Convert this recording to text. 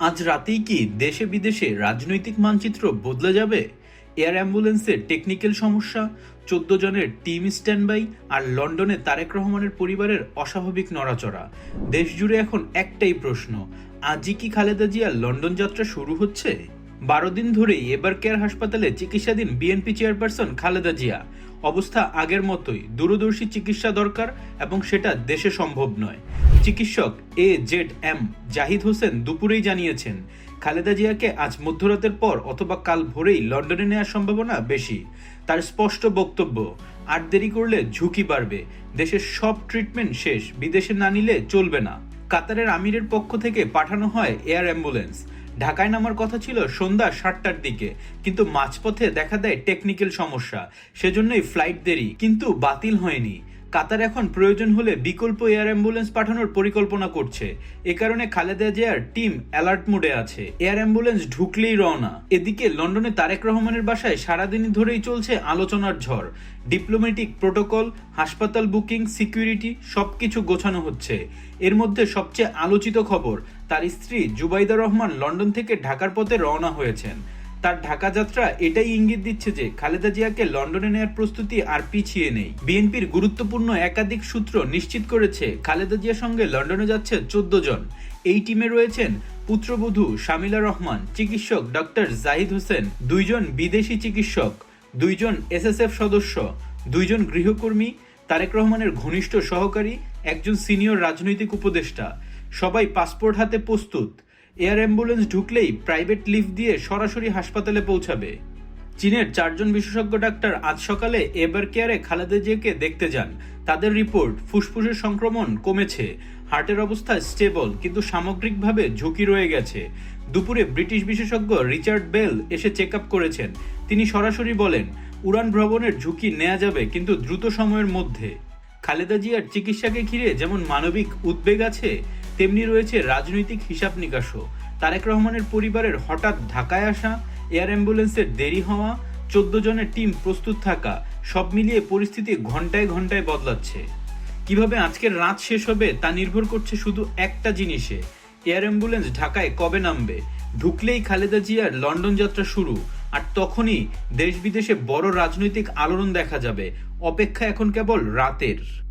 আজ রাতেই কি দেশে বিদেশে রাজনৈতিক মানচিত্র বদলে যাবে? এয়ার অ্যাম্বুলেন্সের টেকনিক্যাল সমস্যা, চোদ্দ জনের টিম স্ট্যান্ডবাই আর লন্ডনে তারেক রহমানের পরিবারের অস্বাভাবিক নড়াচড়া। দেশজুড়ে এখন একটাই প্রশ্ন, আজই কি খালেদা জিয়ার লন্ডন যাত্রা শুরু হচ্ছে? বারো দিন ধরেই এবার কেয়ার হাসপাতালে চিকিৎসাধীন বিএনপি চেয়ারপারসন খালেদা জিয়া। অবস্থা আগের মতোই দূরদর্শী চিকিৎসা দরকার এবং সেটা দেশে সম্ভব নয়। চিকিৎসক A Z M Zahid Hossain দুপুরেই জানিয়েছেন, খালেদা জিয়াকে আজ মধ্যরাতের পর অথবা কাল ভোরেই লন্ডনে নেওয়ার সম্ভাবনা বেশি। তার স্পষ্ট বক্তব্য, আর দেরি করলে ঝুঁকি বাড়বে, দেশের সব ট্রিটমেন্ট শেষ, বিদেশে না নিলে চলবে না। কাতারের আমিরের পক্ষ থেকে পাঠানো হয় এয়ার অ্যাম্বুলেন্স। ঢাকায় নামার কথা ছিল সন্ধ্যা সাতটার দিকে। কিন্তু মাঝপথে দেখা দেয় টেকনিক্যাল সমস্যা। সেজন্যই ফ্লাইট দেরি, কিন্তু বাতিল হয়নি। কাতার এখন প্রয়োজন হলে বিকল্প এয়ার অ্যাম্বুলেন্স পাঠানোর পরিকল্পনা করছে। এ কারণে খালেদা জিয়ার টিম অ্যালার্ট মোডে আছে। এয়ার অ্যাম্বুলেন্স ঢুকলেই রওনা। এদিকে লন্ডনে তারেক রহমানের বাসায় সারাদিন ধরেই চলছে আলোচনার ঝড়। ডিপ্লোম্যাটিক প্রোটোকল, হাসপাতাল বুকিং, সিকিউরিটি, সবকিছু গোছানো হচ্ছে। এর মধ্যে সবচেয়ে আলোচিত খবর, তার স্ত্রী জুবাইদা রহমান লন্ডন থেকে ঢাকার পথে রওনা হয়েছেন। তার ঢাকা যাত্রা এটাই ইঙ্গিত দিচ্ছে যে খালেদা জিয়াকে লন্ডনে নেওয়ার প্রস্তুতি আর পিছিয়ে নেই। বিএনপির গুরুত্বপূর্ণ একাধিক সূত্র নিশ্চিত করেছে খালেদা জিয়ার সঙ্গে লন্ডনে যাচ্ছে চোদ্দ জন। এই টিমে রয়েছেন পুত্রবধূ শামিলা রহমান, চিকিৎসক ডক্টর জাহিদ হোসেন, দুইজন বিদেশি চিকিৎসক, দুইজন এসএসএফ সদস্য, দুইজন গৃহকর্মী, তারেক রহমানের ঘনিষ্ঠ সহকারী, একজন সিনিয়র রাজনৈতিক উপদেষ্টা। সবাই পাসপোর্ট হাতে প্রস্তুত। এয়ার অ্যাম্বুলেন্স ঢুকলেই প্রাইভেট লিফট দিয়ে সরাসরি হাসপাতালে পৌঁছাবে। চীনের চারজন বিশেষজ্ঞ ডাক্তার আজ সকালে এবার কেয়ারে খালেদা জিয়াকে দেখতে যান। তাদের রিপোর্ট, ফুসফুসের সংক্রমণ কমেছে। হার্টের অবস্থা স্টেবল, কিন্তু সামগ্রিকভাবে ঝুঁকি রয়ে গেছে। দুপুরে ব্রিটিশ বিশেষজ্ঞ রিচার্ড বেল এসে চেক আপ করেছেন। তিনি সরাসরি বলেন, উড়ান ভ্রমণের ঝুঁকি নেওয়া যাবে, কিন্তু দ্রুত সময়ের মধ্যে। খালেদা জিয়ার চিকিৎসাকে ঘিরে যেমন মানবিক উদ্বেগ আছে তেমনি রয়েছে রাজনৈতিক হিসাব নিকাশও। তারেক রহমানের পরিবারের হঠাৎ ঢাকায় আসা, এয়ার অ্যাম্বুলেন্সের দেরি হওয়া, চোদ্দ জনের টিম প্রস্তুত থাকা, সব মিলিয়ে পরিস্থিতি ঘন্টায় ঘন্টায় বদলাচ্ছে। কীভাবে আজকের রাত শেষ হবে তা নির্ভর করছে শুধু একটা জিনিসে। এয়ার অ্যাম্বুলেন্স ঢাকায় কবে নামবে? ঢুকলেই খালেদা জিয়ার লন্ডন যাত্রা শুরু। আর তখনই দেশ বিদেশে বড় রাজনৈতিক আলোড়ন দেখা যাবে। অপেক্ষা এখন কেবল রাতের।